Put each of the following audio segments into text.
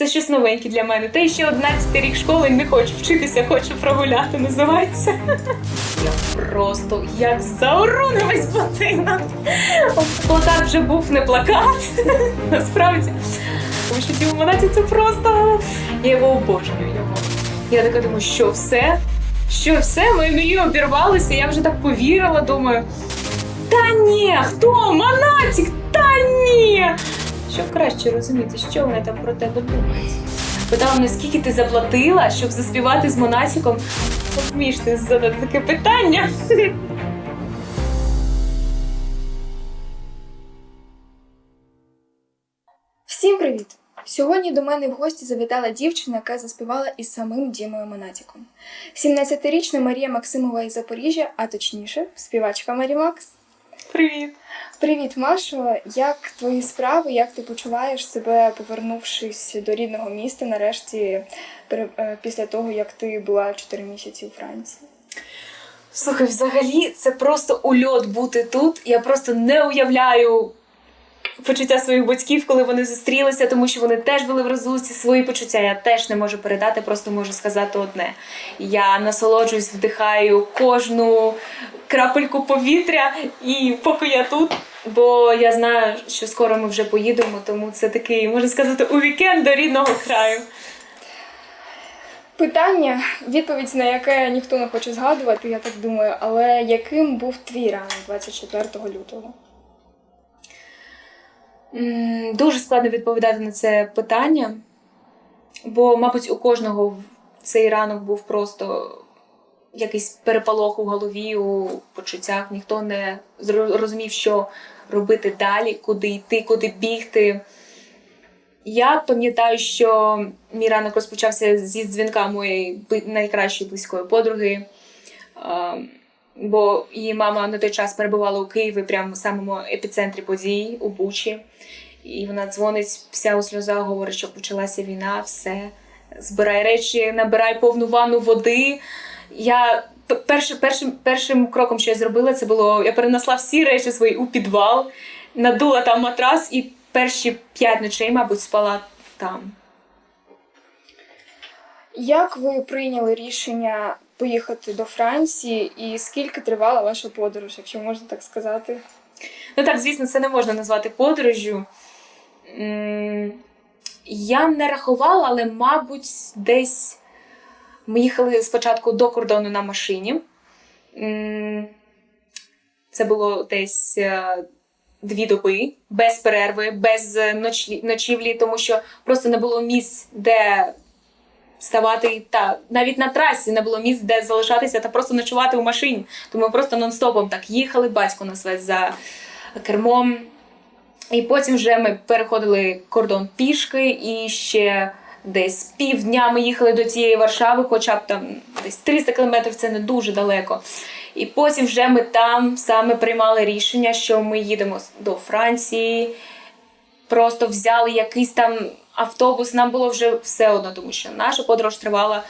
Це щось новеньке для мене. Та ще 11 рік школи не хочу вчитися, хочу прогуляти, називається. Я просто як весь будинок. Плакат вже був не плакат. Насправді. Тому що ті в Монаті це просто. Я його обожнюю його. Я така думаю, що все? Що все, мої мрії обірвалися, я вже так повірила, думаю. Та ні, хто? Монатік? Та ні. Щоб краще розуміти, що вони там про тебе думають. Питала мене, скільки ти заплатила, щоб заспівати з Монатіком? От вмієш ти задати таке питання. Всім привіт! Сьогодні до мене в гості завітала дівчина, яка заспівала із самим Дімою Монатіком. 17-річна Марія Максимова із Запоріжжя, а точніше, співачка Марі Макс. Привіт. Привіт, Машо! Як твої справи? Як ти почуваєш себе, повернувшись до рідного міста, нарешті, е, після того, як ти була 4 місяці у Франції? Слухай, взагалі це просто ульот бути тут. Я просто не уявляю почуття своїх батьків, коли вони зустрілися, тому що вони теж були в розлуці. Свої почуття я теж не можу передати, просто можу сказати одне. Я насолоджуюсь, вдихаю кожну крапельку повітря, і поки я тут. Бо я знаю, що скоро ми вже поїдемо, тому це такий, можна сказати, у вікенд до рідного краю. Питання, відповідь на яке ніхто не хоче згадувати, я так думаю, але яким був твій ранок 24 лютого? Дуже складно відповідати на це питання, бо, мабуть, у кожного цей ранок був просто якийсь переполох у голові, у почуттях. Ніхто не зро- розумів, що робити далі, куди йти, куди бігти. Я пам'ятаю, що мій ранок розпочався зі дзвінка моєї найкращої близької подруги. Бо її мама на той час перебувала у Києві, прямо в самому епіцентрі подій у Бучі. І вона дзвонить вся у сльозах, говорить, що почалася війна, все. Збирай речі, набирай повну ванну води. Я першим, першим, першим кроком, що я зробила, це було я перенесла всі речі свої у підвал, надула там матрас і перші п'ять ночей, мабуть, спала там. Як ви прийняли рішення поїхати до Франції і скільки тривала ваша подорож, якщо можна так сказати? Ну так, звісно, це не можна назвати подорожю. Я не рахувала, але, мабуть, десь ми їхали спочатку до кордону на машині. Це було десь е, дві доби, без перерви, без е, ночівлі, тому що просто не було місць, де ставати та навіть на трасі не було місць, де залишатися та просто ночувати у машині. Тому ми просто нон-стопом так їхали, батько нас весь за кермом. І потім вже ми переходили кордон пішки, і ще десь півдня ми їхали до цієї Варшави, хоча б там десь 300 кілометрів це не дуже далеко. І потім вже ми там саме приймали рішення, що ми їдемо до Франції. Просто взяли якийсь там автобус, нам було вже все одно, тому що наша подорож тривала,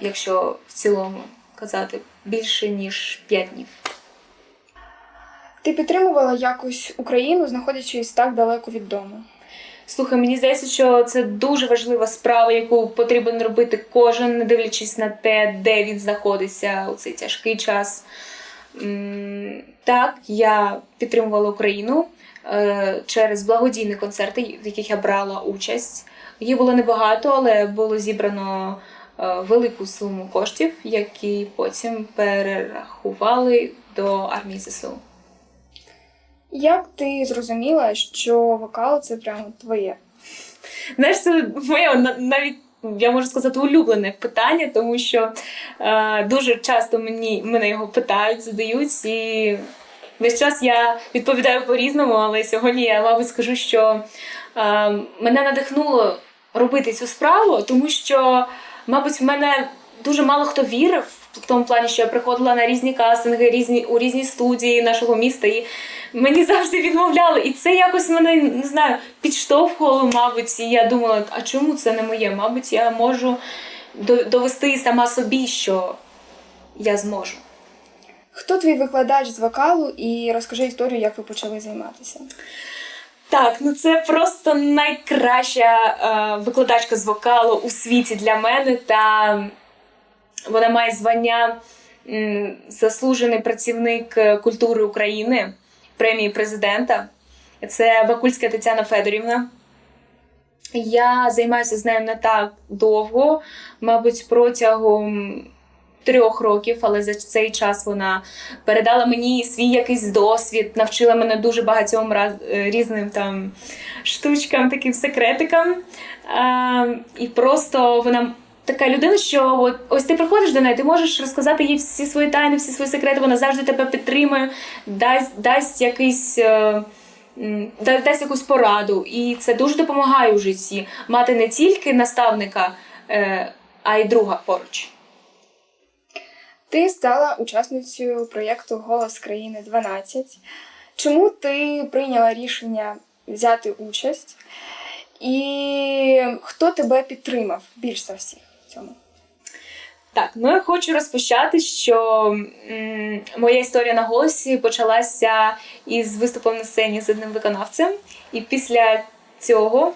якщо в цілому казати, більше ніж 5 днів. Ти підтримувала якось Україну, знаходячись так далеко від дому? Слухай, мені здається, що це дуже важлива справа, яку потрібен робити кожен, не дивлячись на те, де він знаходиться у цей тяжкий час. Так, я підтримувала Україну через благодійні концерти, в яких я брала участь. Їх було небагато, але було зібрано е, велику суму коштів, які потім перерахували до армії ЗСУ. Як ти зрозуміла, що вокал це прямо твоє? Знаєш, це моє навіть я можу сказати улюблене питання, тому що е, дуже часто мені мене його питають, задають, і весь час я відповідаю по-різному, але сьогодні я, мабуть, скажу, що е, мене надихнуло робити цю справу, тому що, мабуть, в мене дуже мало хто вірив. В тому плані, що я приходила на різні кастинги, різні у різні студії нашого міста, і мені завжди відмовляли. І це якось мене не знаю, підштовхувало, мабуть. І я думала, а чому це не моє? Мабуть, я можу довести сама собі, що я зможу. Хто твій викладач з вокалу і розкажи історію, як ви почали займатися? Так, ну це просто найкраща е, викладачка з вокалу у світі для мене. Та вона має звання м, заслужений працівник е, культури України, премії президента. Це Вакульська Тетяна Федорівна. Я займаюся з нею не так довго, мабуть, протягом трьох років, але за цей час вона передала мені свій якийсь досвід, навчила мене дуже багатьом раз, е, різним там штучкам, таким секретикам. А, і просто вона. Така людина, що от, ось ти приходиш до неї, ти можеш розказати їй всі свої тайни, всі свої секрети, вона завжди тебе підтримує, дасть, дасть якийсь. е, дасть якусь пораду, і це дуже допомагає у житті мати не тільки наставника, е, а й друга поруч. Ти стала учасницею проєкту Голос країни 12. Чому ти прийняла рішення взяти участь? І хто тебе підтримав більш за всіх в цьому? Так, ну я хочу розпочати, що м, моя історія на голосі почалася із виступом на сцені з одним виконавцем, і після цього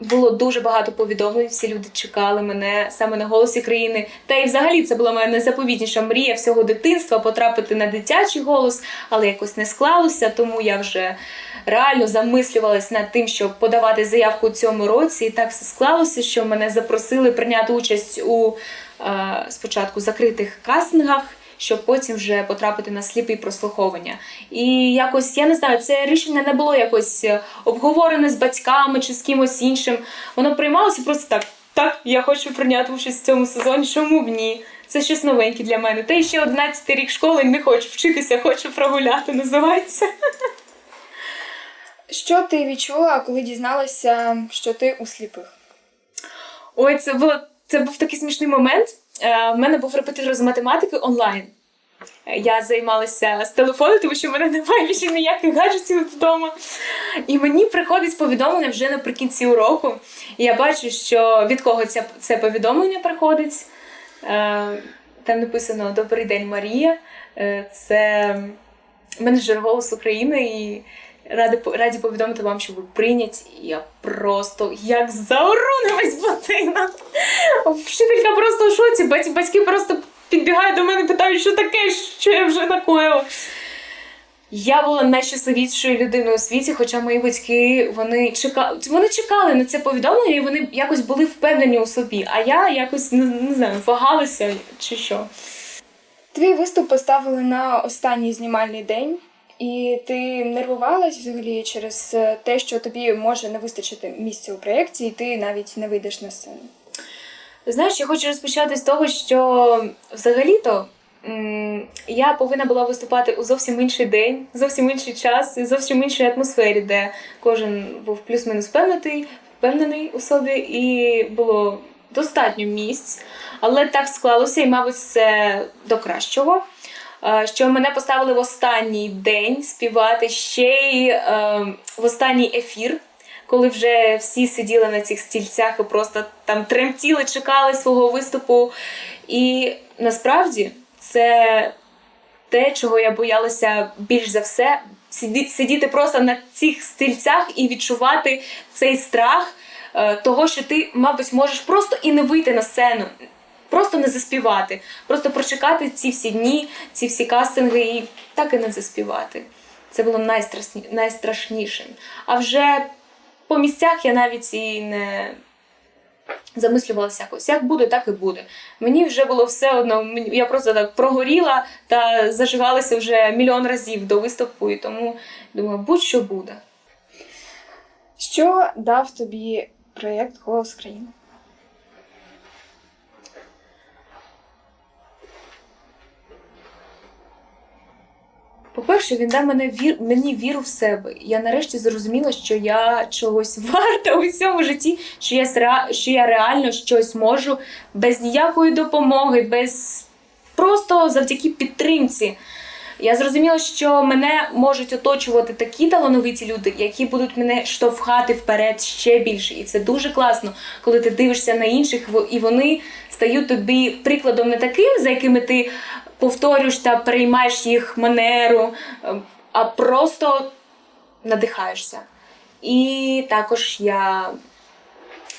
було дуже багато повідомлень. Всі люди чекали мене саме на голосі країни. Та і взагалі це була моя найзаповітніша мрія всього дитинства потрапити на дитячий голос, але якось не склалося, тому я вже реально замислювалась над тим, щоб подавати заявку у цьому році. І так все склалося, що мене запросили прийняти участь у е, спочатку закритих кастингах. Щоб потім вже потрапити на сліпі прослуховування. І якось я не знаю, це рішення не було якось е, обговорене з батьками чи з кимось іншим. Воно приймалося просто так. Так, я хочу прийняти участь в цьому сезоні. Чому б ні? Це щось новеньке для мене. Та й ще 11 рік школи не хочу вчитися, хочу прогуляти, називається. Що ти відчула, коли дізналася, що ти у сліпих? Ой, це було це був такий смішний момент. Е, в мене був репетитор з математики онлайн. Е, Я займалася з телефону, тому що в мене немає більше ніяких гаджетів вдома. І мені приходить повідомлення вже наприкінці уроку. І я бачу, що від кого це, це повідомлення приходить. Е, Там написано Добрий день, Марія. Це менеджер голос України і раді, раді повідомити вам, що ви прийняті. Я просто як заору на. Вчителька просто в шоці, бать- батьки просто підбігають до мене, питають, що таке, що я вже накоїла. Я була найщасливішою людиною у світі, хоча мої батьки вони чекали, вони чекали на це повідомлення, і вони якось були впевнені у собі. А я якось не, не знаю, вагалася чи що. Твій виступ поставили на останній знімальний день, і ти нервувалась взагалі через е, те, що тобі може не вистачити місця у проєкті, і ти навіть не вийдеш на сцену. Знаєш, я хочу розпочати з того, що взагалі-то я повинна була виступати у зовсім інший день, зовсім інший час зовсім іншій атмосфері, де кожен був плюс-мінус впевнений, впевнений у собі, і було достатньо місць. Але так склалося, і, мабуть, це до кращого. Е, Що мене поставили в останній день співати ще й е, в останній ефір коли вже всі сиділи на цих стільцях і просто там тремтіли, чекали свого виступу. І насправді це те, чого я боялася більш за все, сидіти просто на цих стільцях і відчувати цей страх е, того, що ти, мабуть, можеш просто і не вийти на сцену. Просто не заспівати, просто прочекати ці всі дні, ці всі кастинги і так і не заспівати. Це було найстрашні, найстрашнішим. А вже по місцях я навіть і не замислювалася якось. Як буде, так і буде. Мені вже було все одно. Я просто так прогоріла та зажигалася вже мільйон разів до виступу, і тому думаю, будь-що буде. Що дав тобі проєкт Голос країни? По-перше, він дав мене вір, мені віру в себе. Я нарешті зрозуміла, що я чогось варта у цьому житті, що я, сра- що я реально щось можу без ніякої допомоги, без просто завдяки підтримці. Я зрозуміла, що мене можуть оточувати такі талановиті люди, які будуть мене штовхати вперед ще більше. І це дуже класно, коли ти дивишся на інших, і вони стають тобі прикладом не таким, за якими ти повторюєш та переймаєш їх манеру, е, а просто надихаєшся. І також я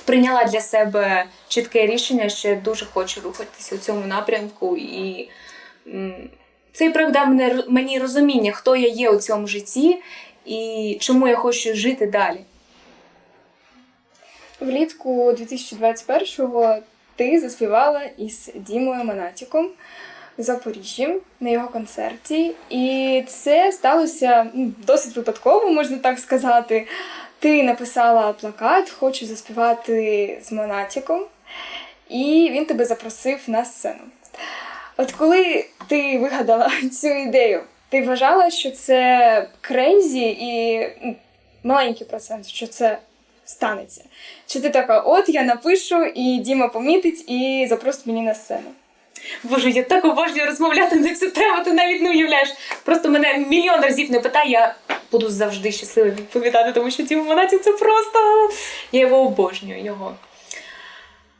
прийняла для себе чітке рішення, що я дуже хочу рухатися у цьому напрямку. І цей проект дав мені розуміння, хто я є у цьому житті і чому я хочу жити далі. Влітку 2021-го ти заспівала із Дімою Монатіком в Запоріжжі на його концерті. І це сталося ну, досить випадково, можна так сказати. Ти написала плакат Хочу заспівати з Монатіком, і він тебе запросив на сцену. От коли ти вигадала цю ідею, ти вважала, що це крейзі і маленький процент, що це станеться? Чи ти така, от я напишу, і Діма помітить і запросить мені на сцену? Боже, я так обожнюю розмовляти на цю тему, ти навіть не уявляєш. Просто мене мільйон разів не питай, я буду завжди щаслива відповідати, тому що Тіма Монатік це просто. Я його обожнюю його.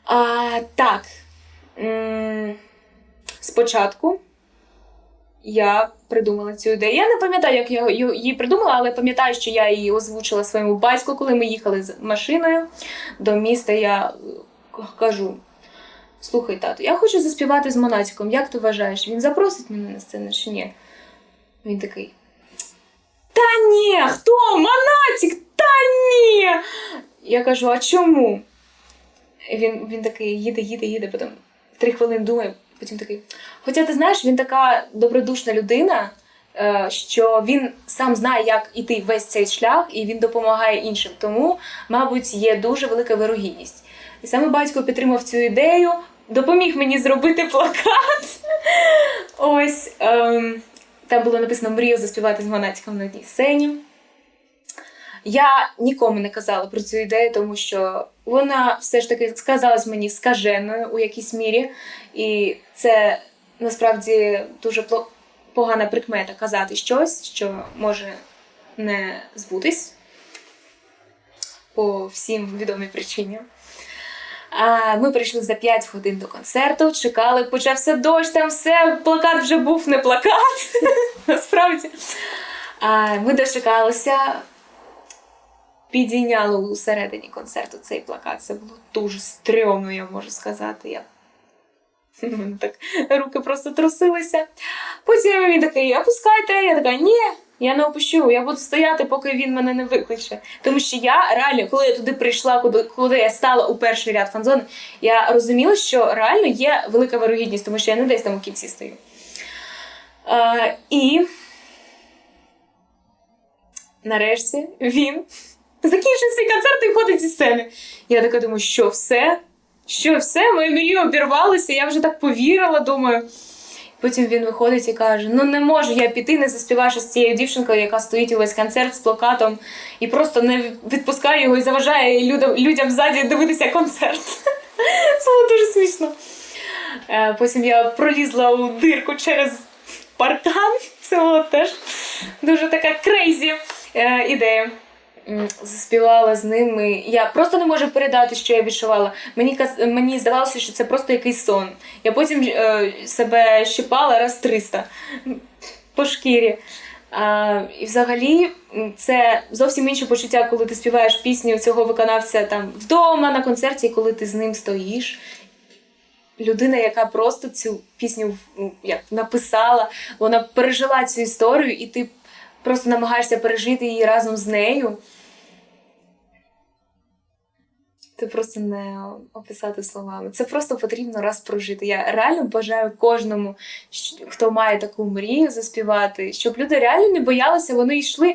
А, так. Спочатку я придумала цю ідею. Я не пам'ятаю, як я її придумала, але пам'ятаю, що я її озвучила своєму батьку, коли ми їхали з машиною до міста. Я кажу: Слухай, тату, я хочу заспівати з Монатіком. Як ти вважаєш? Він запросить мене на сцену чи ні? Він такий. Та ні, хто? Монатік? Та ні. Я кажу, а чому? Він, він такий їде, їде, їде, потім три хвилини думає, потім такий. Хоча ти знаєш, він така добродушна людина, е, що він сам знає, як іти весь цей шлях, і він допомагає іншим. Тому, мабуть, є дуже велика вирогідність. І саме батько підтримав цю ідею, допоміг мені зробити плакат. Ось ем, там було написано Мрію заспівати з Монатіком на одній сцені. Я нікому не казала про цю ідею, тому що вона все ж таки сказалась мені скаженою у якійсь мірі. І це насправді дуже погана прикмета казати щось, що може не збутись по всім відомій причині. А ми прийшли за 5 годин до концерту, чекали, почався дощ, там все, плакат вже був не плакат. Насправді. А, ми дочекалися, підійняли у середині концерту цей плакат. Це було дуже стрьомно, я можу сказати. Я... Так руки просто трусилися. Потім він такий, опускайте. Я така, ні, я не опущу, я буду стояти, поки він мене не викличе. Тому що я реально, коли я туди прийшла, куди, коли я стала у перший ряд фан-зони, я розуміла, що реально є велика вирогідність, тому що я не десь там у кінці стою. Е, і нарешті він закінчив свій концерт і виходить зі сцени. Я така думаю, що все? Що все? Мої мрії обірвалися, я вже так повірила, думаю. Потім він виходить і каже: Ну не можу я піти, не заспівавши з цією дівчинкою, яка стоїть увесь концерт з плакатом, і просто не відпускає його і заважає людям, людям ззаді дивитися концерт. Це було дуже смішно. Е, Потім я пролізла у дирку через паркан. Це було теж дуже така крейзі е, ідея. М, Заспівала з ними. Я просто не можу передати, що я відчувала. Мені мені здавалося, що це просто якийсь сон. Я потім е, себе щипала раз 300 по шкірі. А, і взагалі це зовсім інше почуття, коли ти співаєш пісню цього виконавця там вдома на концерті, коли ти з ним стоїш. Людина, яка просто цю пісню як написала, вона пережила цю історію, і ти просто намагаєшся пережити її разом з нею. Це просто не описати словами. Це просто потрібно раз прожити. Я реально бажаю кожному, хто має таку мрію заспівати, щоб люди реально не боялися, вони йшли.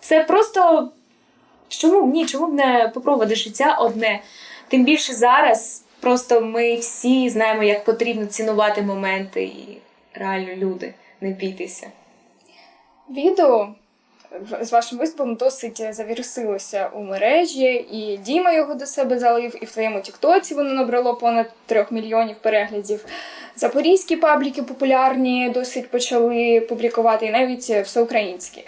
Це просто чому ні? Чому б не попробувати життя одне? Тим більше зараз просто ми всі знаємо, як потрібно цінувати моменти і реально люди, не бійтеся. Відео з вашим виступом досить завірусилося у мережі, і Діма його до себе залив, і в твоєму Тіктоці воно набрало понад трьох мільйонів переглядів. Запорізькі пабліки популярні досить почали публікувати, і навіть всеукраїнські.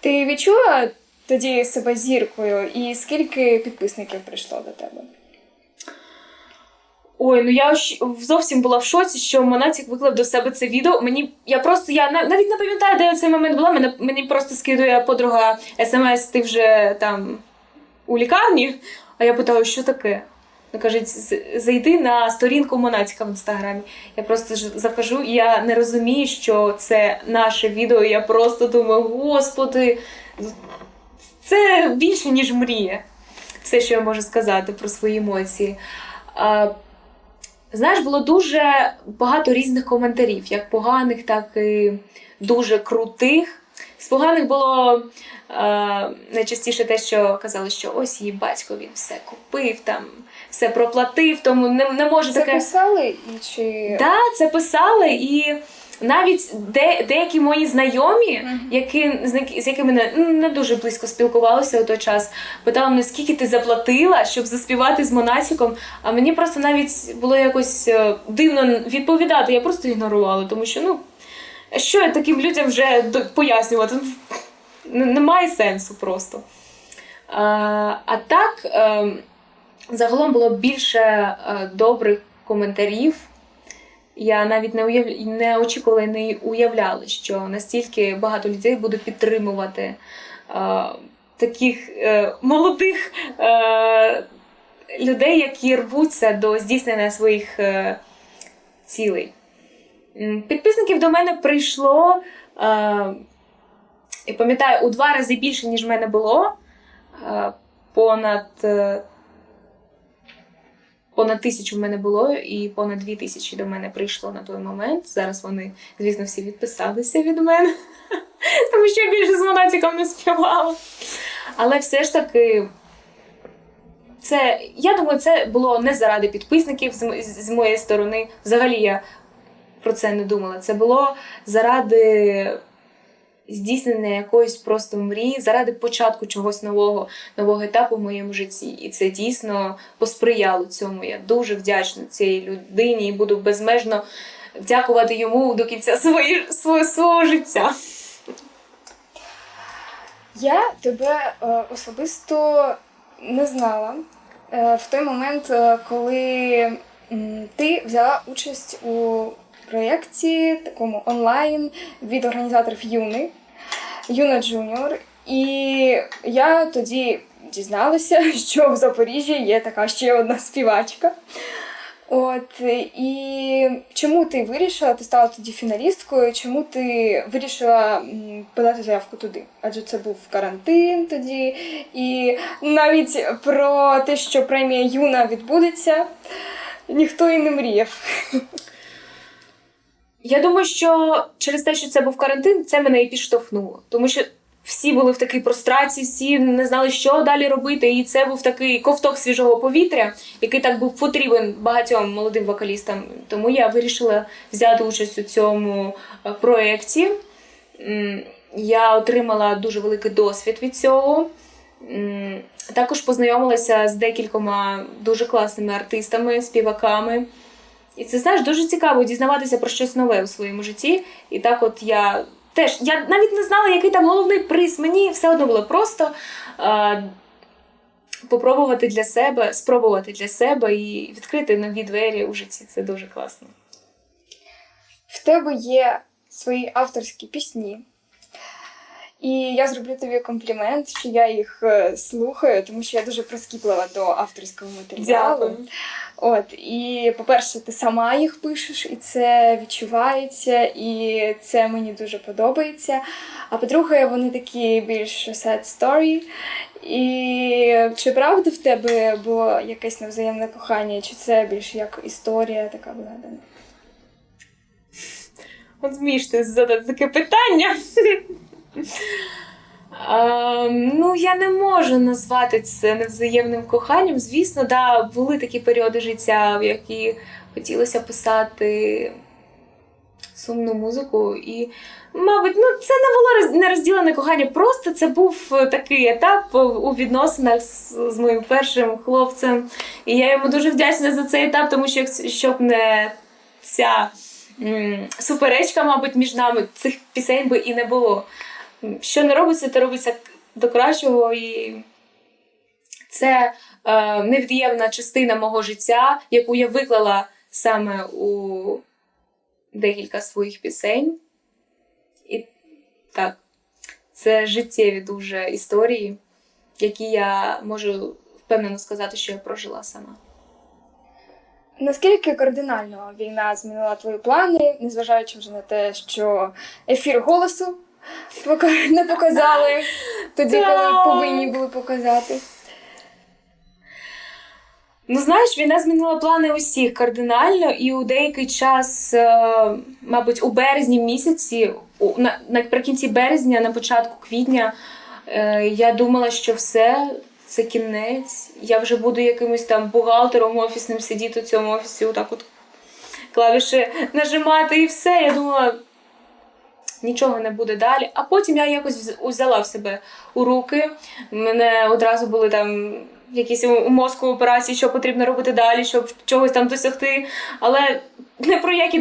Ти відчула тоді себе зіркою, і скільки підписників прийшло до тебе? Ой, ну я зовсім була в шоці, що Монатік виклав до себе це відео. Мені я просто я навіть не пам'ятаю, де цей момент була. Мене мені просто скидує подруга смс, ти вже там у лікарні. А я питаю, що таке? Каже, «З- зайди на сторінку Монатіка в інстаграмі. Я просто ж захожу, і я не розумію, що це наше відео. Я просто думаю, господи, це більше, ніж мрія. Все, що я можу сказати про свої емоції. Знаєш, було дуже багато різних коментарів, як поганих, так і дуже крутих. З поганих було е, найчастіше те, що казали, що ось її батько він все купив, там все проплатив, тому не, не може Це таке. писали і чи. Так, це писали, і навіть де, деякі мої знайомі, які, з, з якими не, ну, не дуже близько спілкувалися у той час, питали мене, скільки ти заплатила, щоб заспівати з Монатіком. А мені просто навіть було якось е, дивно відповідати. Я просто ігнорувала, тому що ну, що я таким людям вже пояснювати? Ну, Немає сенсу просто. А, а так, е, загалом було більше е, добрих коментарів. Я навіть не уяв... не очікувала і не уявляла, що настільки багато людей буде підтримувати е, таких е, молодих е, людей, які рвуться до здійснення своїх е, цілей. Підписників до мене прийшло, е, я пам'ятаю, у два рази більше, ніж в мене було. Е, понад е, понад тисячу в мене було, і понад дві тисячі до мене прийшло на той момент. Зараз вони, звісно, всі відписалися від мене, тому що я більше з монатиком не співала. Але все ж таки, це, я думаю, це було не заради підписників з, з моєї сторони. Взагалі я про це не думала. Це було заради здійснення якоїсь просто мрії, заради початку чогось нового, нового етапу в моєму житті. І це дійсно посприяло цьому. Я дуже вдячна цій людині і буду безмежно дякувати йому до кінця своєї, свого, свого життя. Я тебе е, особисто не знала е, в той момент, е, коли м, ти взяла участь у проєкті такому онлайн від організаторів Юни, Юна Джуніор. І я тоді дізналася, що в Запоріжжі є така ще одна співачка. От і чому ти вирішила, ти стала тоді фіналісткою, чому ти вирішила подати заявку туди? Адже це був карантин тоді, і навіть про те, що премія Юна відбудеться, ніхто і не мріяв. Я думаю, що через те, що це був карантин, це мене і підштовхнуло. Тому що всі були в такій прострації, всі не знали, що далі робити. І це був такий ковток свіжого повітря, який так був потрібен багатьом молодим вокалістам. Тому я вирішила взяти участь у цьому е, проєкті. Я отримала дуже великий досвід від цього. Також познайомилася з декількома дуже класними артистами, співаками. І це знаєш дуже цікаво дізнаватися про щось нове у своєму житті. І так, от я теж я навіть не знала, який там головний приз. Мені все одно було просто е, попробувати для себе, спробувати для себе і відкрити нові двері у житті. Це дуже класно. В тебе є свої авторські пісні. І я зроблю тобі комплімент, що я їх е, слухаю, тому що я дуже прискіплива до авторського матеріалу. От, і по-перше, ти сама їх пишеш, і це відчувається, і це мені дуже подобається. А по-друге, вони такі більш sad story. І чи правда в тебе було якесь невзаємне кохання, чи це більш як історія така вигадана? От змієш ти задати таке питання. А, ну, я не можу назвати це невзаємним коханням. Звісно, да, були такі періоди життя, в які хотілося писати сумну музику. І, мабуть, ну, це не було роз- нерозділене кохання. Просто це був е, такий етап у відносинах з, з моїм першим хлопцем. І я йому дуже вдячна за цей етап, тому що якщо б не ця м, суперечка, мабуть, між нами цих пісень би і не було. Що не робиться, то робиться до кращого. І це е, невід'ємна частина мого життя, яку я виклала саме у декілька своїх пісень. І так, це життєві дуже історії, які я можу впевнено сказати, що я прожила сама. Наскільки кардинально війна змінила твої плани, незважаючи вже на те, що ефір голосу не показали тоді, коли повинні були показати. Ну, знаєш, війна змінила плани усіх кардинально, і у деякий час, е, мабуть, у березні місяці, наприкінці березня, на початку квітня, е, я думала, що все, це кінець. Я вже буду якимось там бухгалтером офісним сидіти у цьому офісі, отак от клавіші нажимати і все. Я думала, нічого не буде далі. А потім я якось вз- взяла в себе у руки. Мене одразу були там якісь у мозку операції, що потрібно робити далі, щоб чогось там досягти. Але не про які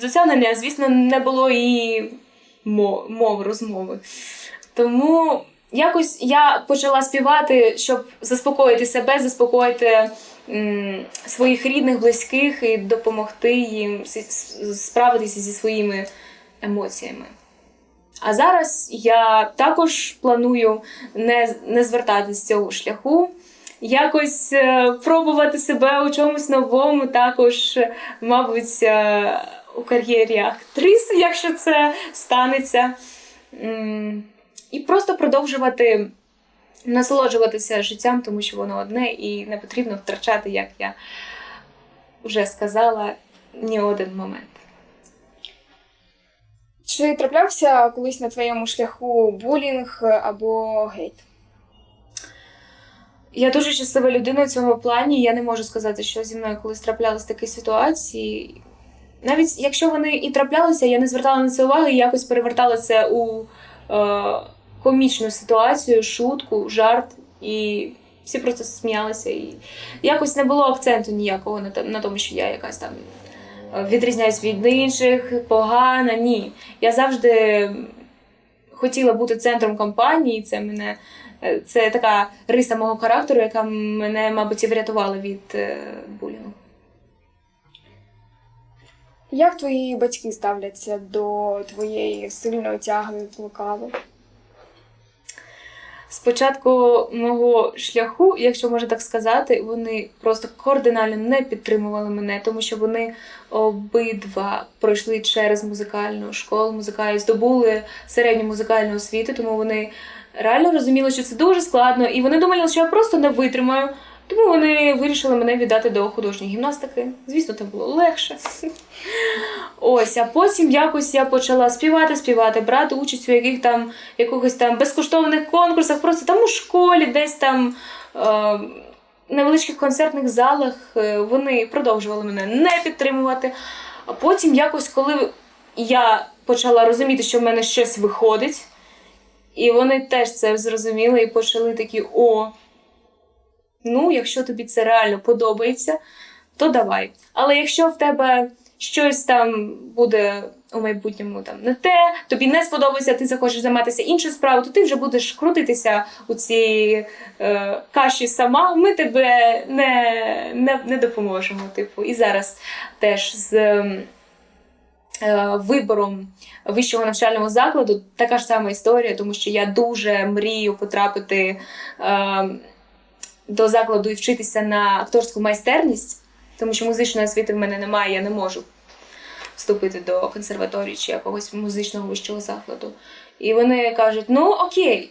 досягнення, звісно, не було і мо- мови, розмови. Тому якось я почала співати, щоб заспокоїти себе, заспокоїти своїх рідних, близьких і допомогти їм справитися зі своїми емоціями. А зараз я також планую не, не звертатися з цього шляху, якось е, пробувати себе у чомусь новому, також, е, мабуть, е, у кар'єрі актриси, якщо це станеться. І просто продовжувати насолоджуватися життям, тому що воно одне, і не потрібно втрачати, як я вже сказала, ні один момент. Чи траплявся колись на твоєму шляху булінг або гейт? Я дуже щаслива людина в цьому плані. Я не можу сказати, що зі мною колись траплялись такі ситуації. Навіть якщо вони і траплялися, я не звертала на це уваги якось перевертала це у е, комічну ситуацію, шутку, жарт, і всі просто сміялися. І якось не було акценту ніякого на, тому, що я якась там відрізняюсь від інших, погана. Ні. Я завжди хотіла бути центром компанії, це мене. Е, Це така риса мого характеру, яка мене, мабуть, і врятувала від е, булінгу. Як твої батьки ставляться до твоєї сильної тяги до вокалу? Спочатку мого шляху, якщо можна так сказати, вони просто кардинально не підтримували мене, тому що вони обидва пройшли через музикальну школу, музикальну, здобули середню музикальну освіту, тому вони реально розуміли, що це дуже складно, і вони думали, що я просто не витримаю. Тому вони вирішили мене віддати до художньої гімнастики. Звісно, це було легше. Ось, а потім якось я почала співати, співати, брати участь у яких там якихось там безкоштовних конкурсах, просто там у школі, десь там е, невеличких концертних залах. Е, Вони продовжували мене не підтримувати. А потім, якось, коли я почала розуміти, що в мене щось виходить, і вони теж це зрозуміли і почали такі: о, ну, якщо тобі це реально подобається, то давай. Але якщо в тебе щось там буде у майбутньому там не те, тобі не сподобається, ти захочеш займатися іншою справою, то ти вже будеш крутитися у цій е, каші сама. Ми тебе не, не, не допоможемо. Типу, і зараз теж з. е, Вибором вищого навчального закладу така ж сама історія, тому що я дуже мрію потрапити е, до закладу і вчитися на акторську майстерність, тому що музичної освіти в мене немає, я не можу вступити до консерваторії чи якогось музичного вищого закладу. І вони кажуть: ну окей,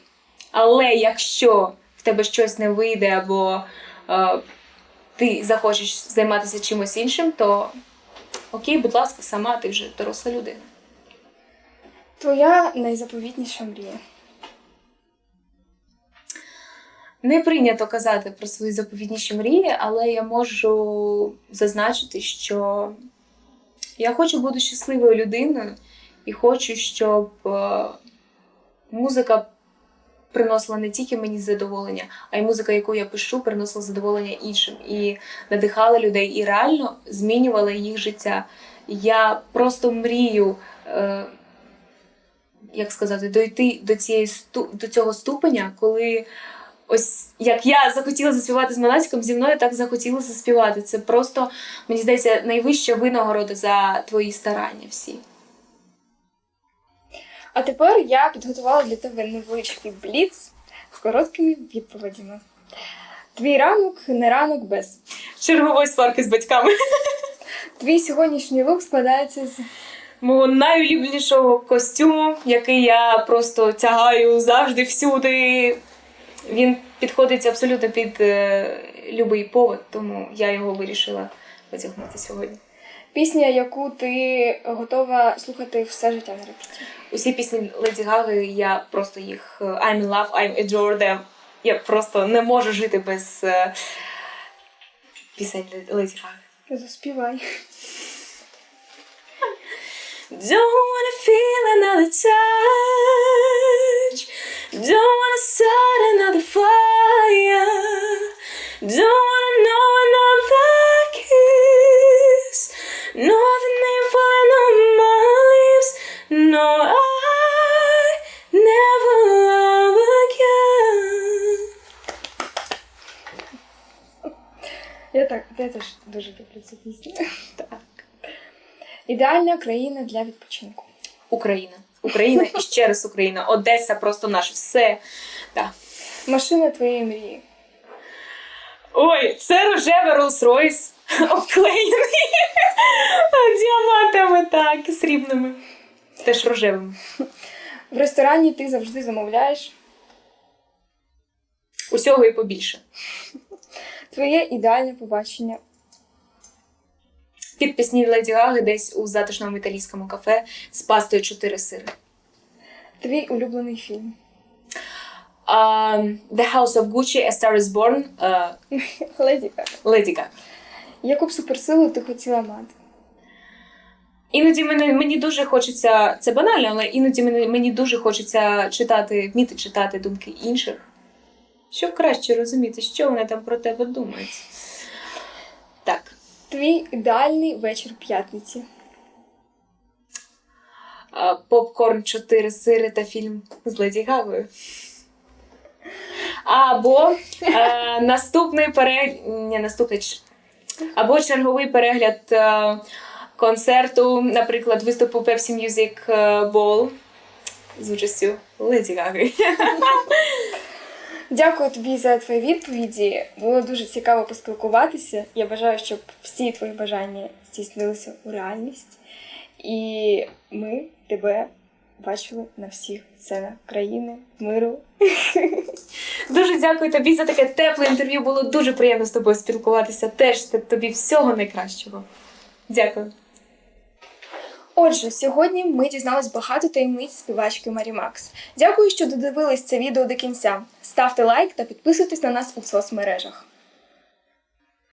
але якщо в тебе щось не вийде, або е, ти захочеш займатися чимось іншим, то окей, будь ласка, сама ти вже доросла людина. Твоя найзаповітніша мрія. Не прийнято казати про свої заповідніші мрії, але я можу зазначити, що я хочу бути щасливою людиною і хочу, щоб е, музика приносила не тільки мені задоволення, а й музика, яку я пишу, приносила задоволення іншим і надихала людей, і реально змінювала їх життя. Я просто мрію. Е, як сказати, дойти до цієї до цього ступеня, коли ось як я захотіла заспівати з Монатіком, зі мною так захотіла заспівати. Це просто, мені здається, найвища винагорода за твої старання всі. А тепер я підготувала для тебе невеличкий бліц з короткими відповідями. Твій ранок не ранок без. Чергової сварки з батьками. Твій сьогоднішній лук складається з Мого найулюбленішого костюму, який я просто тягаю завжди всюди. Він підходить абсолютно під е, любий повод, тому я його вирішила одягнути сьогодні. пісня, яку ти готова слухати все життя на репетиції. Усі пісні Леді Гаги, я просто їх е, I'm in love, I'm adore them. Я просто не можу жити без е, пісень Леді Гаги. Заспівай. Don't wanna feel another touch. Don't wanna start another fire. Don't wanna know another kiss. No other name falling on my lips. No, I never love again. Я так, я теж дуже люблю цю пісню. Так. Ідеальна країна для відпочинку. Україна. Україна і ще раз Україна. Одеса просто наше все. Так. Машина твоєї мрії. Ой, це рожевий Rolls-Royce, обклеєний діамантами, так, срібними. Теж рожевими. В ресторані ти завжди замовляєш. Усього і побільше. Твоє ідеальне побачення. Під пісні Леді Гаги десь у затишному італійському кафе з пастою 4 сири. Твій улюблений фільм. Um, The House of Gucci, A Star is Born, uh, Леді Гага. Леді Гага. Яку б суперсилу ти хотіла мати? Іноді мені, мені дуже хочеться, це банально, але іноді мені, мені дуже хочеться читати, вміти читати думки інших, щоб краще розуміти, що вони там про тебе думають. Так. Твій ідеальний вечір п'ятниці. Попкорн 4 сири та фільм з Леді Гагою. Або е, наступний перегляд. Ні, наступний. Або черговий перегляд е, концерту, наприклад, виступу Pepsi Music е, Ball з участю Леді Гаги. Дякую тобі за твої відповіді. Було дуже цікаво поспілкуватися. Я бажаю, щоб всі твої бажання здійснилися у реальність. І ми тебе бачили на всіх сценах країни, миру. Дуже дякую тобі за таке тепле інтерв'ю. Було дуже приємно з тобою спілкуватися. Теж тобі всього найкращого. Дякую. Отже, сьогодні ми дізнались багато таємниць співачки Марі Макс. Дякую, що додивились це відео до кінця. Ставте лайк та підписуйтесь на нас у соцмережах.